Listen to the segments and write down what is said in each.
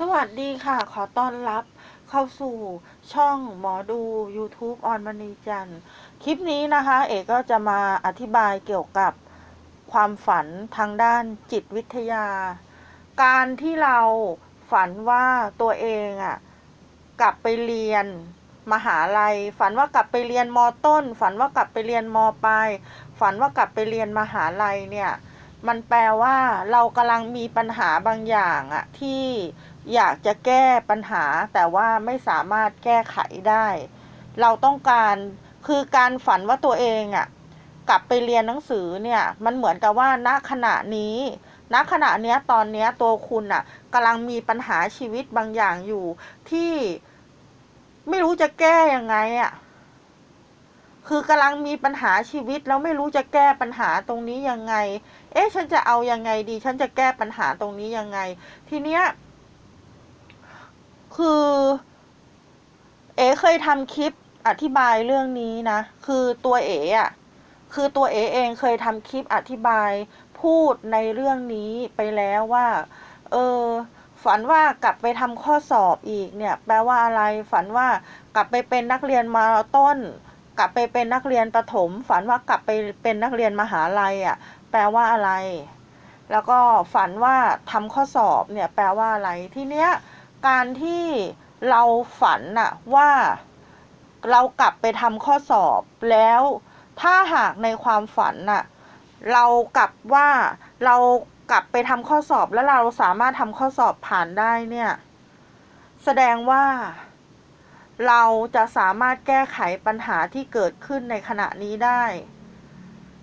สวัสดีค่ะ ขอต้อนรับเข้าสู่ช่องหมอดู YouTube ออนมณีจันทร์คลิปนี้นะคะ เอกก็จะมาอธิบายเกี่ยวกับความฝันทางด้านจิตวิทยา การที่เราฝันว่าตัวเองอะ่ะกลับไปเรียนมหาลัย ฝันว่ากลับไปเรียนมต้น ฝันว่ากลับไปเรียนมปลายฝันว่ากลับไปเรียนมหาลัยเนี่ยมันแปลว่าเรากำลังมีปัญหาบางอย่างอะที่ อยากจะแก้ปัญหาแต่ว่าไม่สามารถแก้ไขได้ เราต้องการคือการฝันว่าตัวเองอะกลับไปเรียนหนังสือเนี่ย มันเหมือนกับว่าณขณะนี้ณขณะเนี้ยตอนเนี้ยตัวคุณอะกำลังมีปัญหาชีวิตบางอย่างอยู่ ที่ไม่รู้จะแก้ยังไงอะคือกำลังมีปัญหาชีวิตแล้วไม่รู้จะแก้ปัญหาตรงนี้ยังไง เอ๊ะฉันจะเอายังไงดี ฉันจะแก้ปัญหาตรงนี้ยังไง ทีเนี้ย คือ เอ๋เคยทำคลิปอธิบายเรื่องนี้นะ คือตัวเอ๋อะคือตัวเอ๋เองเคยทำคลิปอธิบายพูดในเรื่องนี้ไปแล้วว่า เออ ฝันว่ากลับไปทำข้อสอบอีกเนี่ย แปลว่าอะไร ฝันว่ากลับไปเป็นนักเรียนมาต้น กลับไปเป็นนักเรียนประถม ฝันว่ากลับไปเป็นนักเรียนมหาลัยอะ่ะ แปลว่าอะไร แล้วก็ฝันว่าทำข้อสอบเนี่ย แปลว่าอะไร ทีเนี้ย การที่เราฝันน่ะว่าเรากลับไปทำข้อสอบแล้ว ถ้าหากในความฝันน่ะเรากลับว่าเรากลับไปทำข้อสอบแล้วเราสามารถทำข้อสอบผ่านได้เนี่ย แสดงว่า เราจะสามารถแก้ไขปัญหาที่เกิดขึ้นในขณะนี้ได้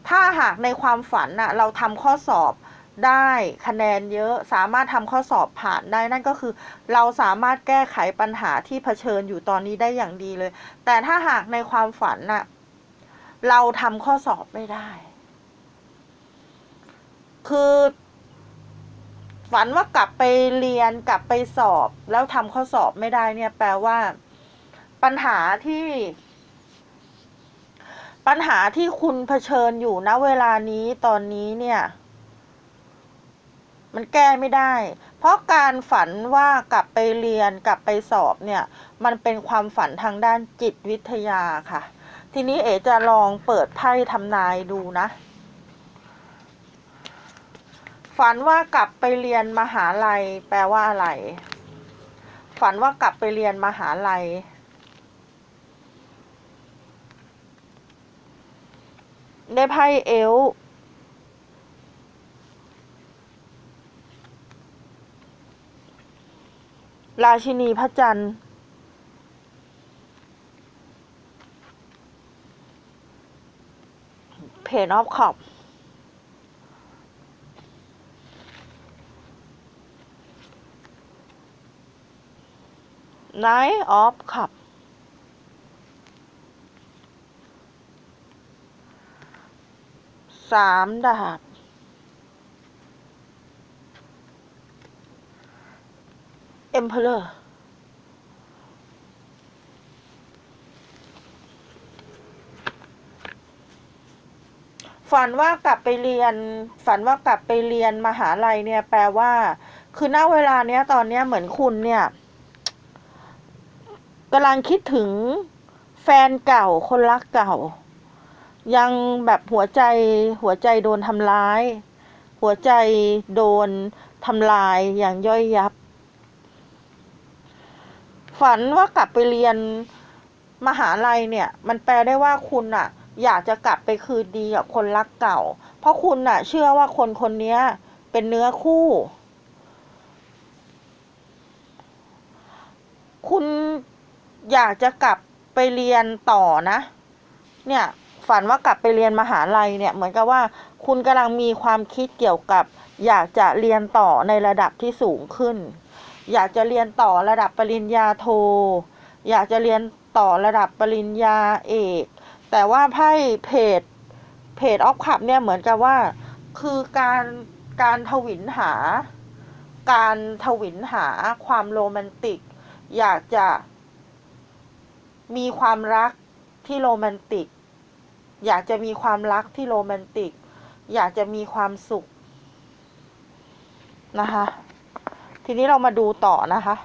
ถ้าหากในความฝันน่ะ เราทำข้อสอบ ได้คะแนนเยอะสามารถทำข้อสอบผ่านได้นั่นก็คือ เราสามารถแก้ไขปัญหาที่เผชิญอยู่ตอนนี้ได้อย่างดีเลย แต่ถ้าหากในความฝันน่ะเราทำข้อสอบไม่ได้ คือฝันว่ากลับไปเรียนกลับไปสอบ แล้วทำข้อสอบไม่ได้เนี่ย แปลว่า ปัญหาที่ ปัญหาที่คุณเผชิญอยู่ณเวลานี้ตอนนี้เนี่ย มันแก้ไม่ได้ เพราะการฝันว่ากลับไปเรียนกลับไปสอบเนี่ย มันเป็นความฝันทางด้านจิตวิทยาค่ะ ทีนี้เอ๋จะลองเปิดไพ่ทำนายดูนะ ฝันว่ากลับไปเรียนมหาลัย แปลว่าอะไร ฝันว่ากลับไปเรียนมหาลัยได้ไพ่เอล ราชินีพระจันทร์ เพนออฟขอบไนท์ออฟขับสามดาบ เอ็มเพลอร์ฝันว่ากลับไปเรียน ฝันว่ากลับไปเรียนมหาลัยเนี่ย แปลว่า คือณเวลาเนี้ยตอนเนี้ยเหมือนคุณเนี่ยกำลังคิดถึงแฟนเก่าคนรักเก่า ยังแบบหัวใจหัวใจโดนทำร้าย หัวใจโดนทำลายอย่างย่อยยับ ฝันว่ากลับไปเรียนมหาลัยเนี่ย มันแปลได้ว่าคุณอะอยากจะกลับไปคืนดีกับคนรักเก่า เพราะคุณอะเชื่อว่าคนคนนี้เป็นเนื้อคู่ คุณอยากจะกลับไปเรียนต่อนะ เนี่ยฝันว่ากลับไปเรียนมหาลัยเนี่ยเหมือนกับว่า คุณกำลังมีความคิดเกี่ยวกับ อยากจะเรียนต่อในระดับที่สูงขึ้น อยากจะเรียนต่อระดับปริญญาโท อยากจะเรียนต่อระดับปริญญาเอก แต่ว่าไพ่เพจเพจออฟคับเนี่ยเหมือนกับว่า คือการการทวินหา การทวินหาความโรแมนติก อยากจะ มีความรักที่โรแมนติก อยากจะมีความรักที่โรแมนติก อยากจะมีความสุขนะคะ ทีนี้เรามาดูต่อนะคะ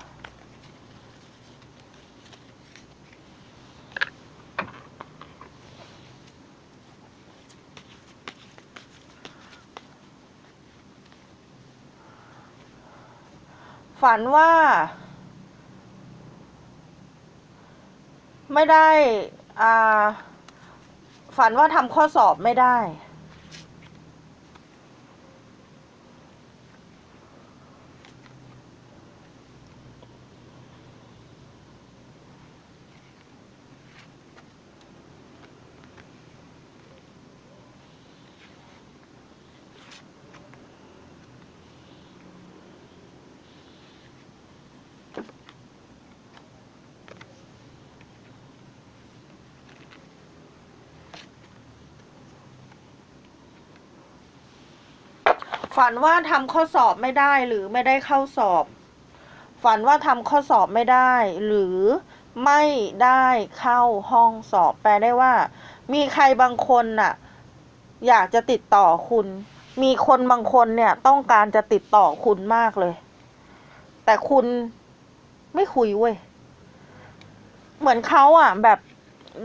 ฝันว่า ไม่ได้ อ่า ฝันว่าทำข้อสอบไม่ได้ ฝันว่าทำข้อสอบไม่ได้หรือไม่ได้เข้าสอบ ฝันว่าทำข้อสอบไม่ได้ หรือไม่ได้เข้าห้องสอบแปลได้ว่า มีใครบางคนน่ะ อยากจะติดต่อคุณ มีคนบางคนเนี่ยต้องการจะติดต่อคุณมากเลย แต่คุณไม่คุยเว้ยเหมือนเขาอะ แบบ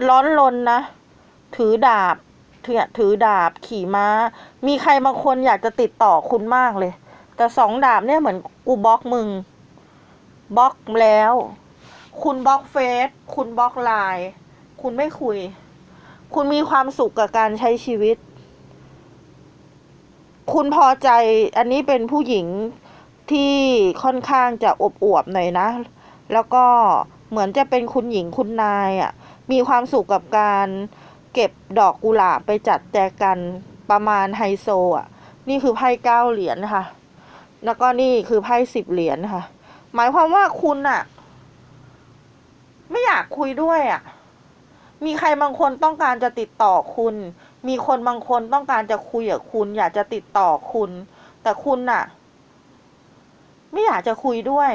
ร้อนรนนะ ถือดาบ ถือดาบขี่ม้า มีใครบางคนอยากจะติดต่อคุณมากเลย แต่สองดาบเนี่ยเหมือนกูบล็อกมึงบล็อกแล้ว คุณบล็อกเฟซคุณบล็อกไลน์คุณไม่คุย คุณมีความสุขกับการใช้ชีวิต คุณพอใจอันนี้เป็นผู้หญิงที่ค่อนข้างจะอบอวบหน่อยนะ แล้วก็เหมือนจะเป็นคุณหญิงคุณนายอะ่ะ มีความสุขกับการ เก็บดอกกุหลาบไปจัดแจกันประมาณไฮโซอะ นี่คือไพ่เก้าเหรียญนะคะแล้วก็นี่คือไพ่สิบเหรียญนะคะหมายความว่าคุณอะ ไม่อยากคุยด้วยอะ มีใครบางคนต้องการจะติดต่อคุณ มีคนบางคนต้องการจะคุยกับคุณ อยากจะติดต่อคุณ แต่คุณน่ะ ไม่อยากจะคุยด้วย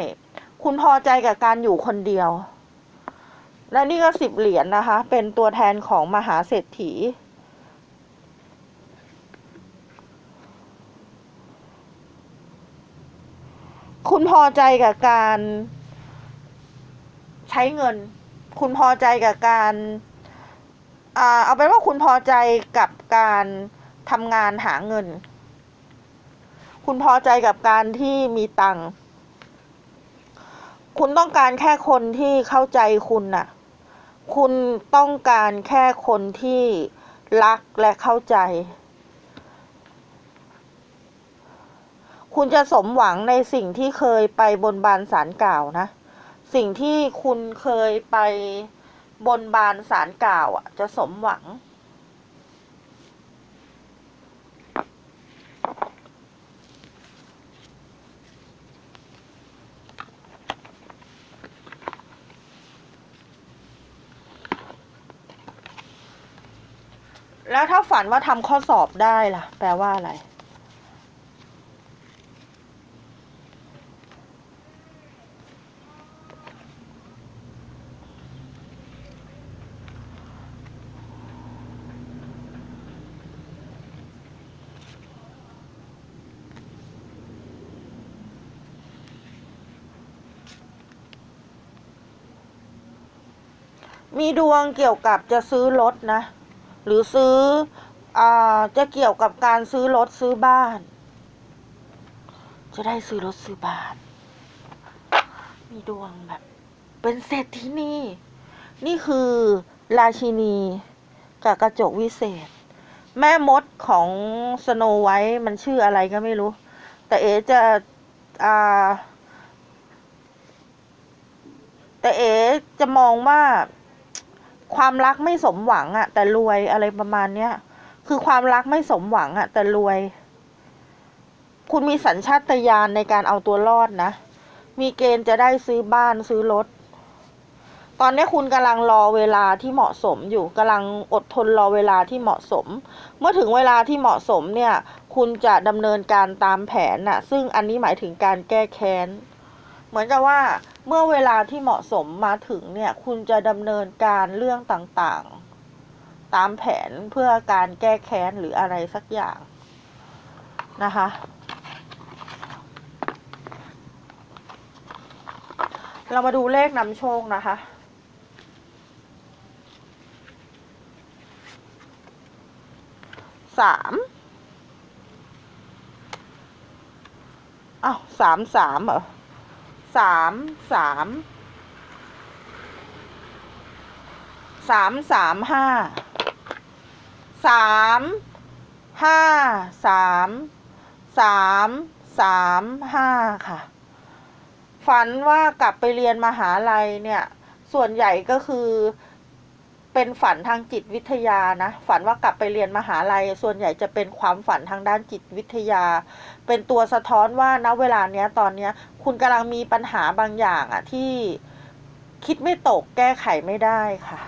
คุณพอใจกับการอยู่คนเดียว และนี่ก็สิบเหรียญนะคะ เป็นตัวแทนของมหาเศรษฐี คุณพอใจกับการใช้เงิน คุณพอใจกับการอ่าเอาเป็นว่าคุณพอใจกับการทำงานหาเงิน คุณพอใจกับการที่มีตังค์ คุณต้องการแค่คนที่เข้าใจคุณน่ะ คุณต้องการแค่คนที่รักและเข้าใจ คุณจะสมหวังในสิ่งที่เคยไปบนบานสารกล่าวนะ สิ่งที่คุณเคยไปบนบานสารกล่าวอะ จะสมหวัง แล้วถ้าฝันว่าทำข้อสอบได้ล่ะ แปลว่าอะไร มีดวงเกี่ยวกับจะซื้อรถนะ หรือซื้ออจะเกี่ยวกับการซื้อรถซื้อบ้าน จะได้ซื้อรถซื้อบ้าน มีดวงแบบ เป็นเศรษฐีนี่ นี่คือราชินีกับกระจกวิเศษ แม่มดของสโนไวท์มันชื่ออะไรก็ไม่รู้ แต่เอจะอ่าแต่เอจะมองว่า ความรักไม่สมหวังอะแต่รวยอะไรประมาณเนี้ยคือความรักไม่สมหวังอะแต่รวย คุณมีสัญชาตญาณในการเอาตัวรอดนะ มีเกณฑ์จะได้ซื้อบ้านซื้อรถ ตอนนี้คุณกำลังรอเวลาที่เหมาะสมอยู่กำลังอดทนรอเวลาที่เหมาะสม เมื่อถึงเวลาที่เหมาะสมเนี่ย คุณจะดำเนินการตามแผนน่ะ ซึ่งอันนี้หมายถึงการแก้แค้น เหมือนกับว่า เมื่อเวลาที่เหมาะสมมาถึงเนี่ย คุณจะดำเนินการเรื่องต่างๆ ตามแผนเพื่อการแก้แค้นหรืออะไรสักอย่างนะคะ เรามาดูเลขนำโชคนะคะสามอ้าวสามสามเหรอ สามสามสามสามห้าสามห้าสามสามสามห้าค่ะ ฝันว่ากลับไปเรียนมหาลัยเนี่ย ส่วนใหญ่ก็คือ เป็นฝันทางจิตวิทยานะ ฝันว่ากลับไปเรียนมหาลัย ส่วนใหญ่จะเป็นความฝันทางด้านจิตวิทยา เป็นตัวสะท้อนว่าณเวลาเนี้ยตอนเนี้ย คุณกำลังมีปัญหาบางอย่างอะที่คิดไม่ตกแก้ไขไม่ได้ค่ะ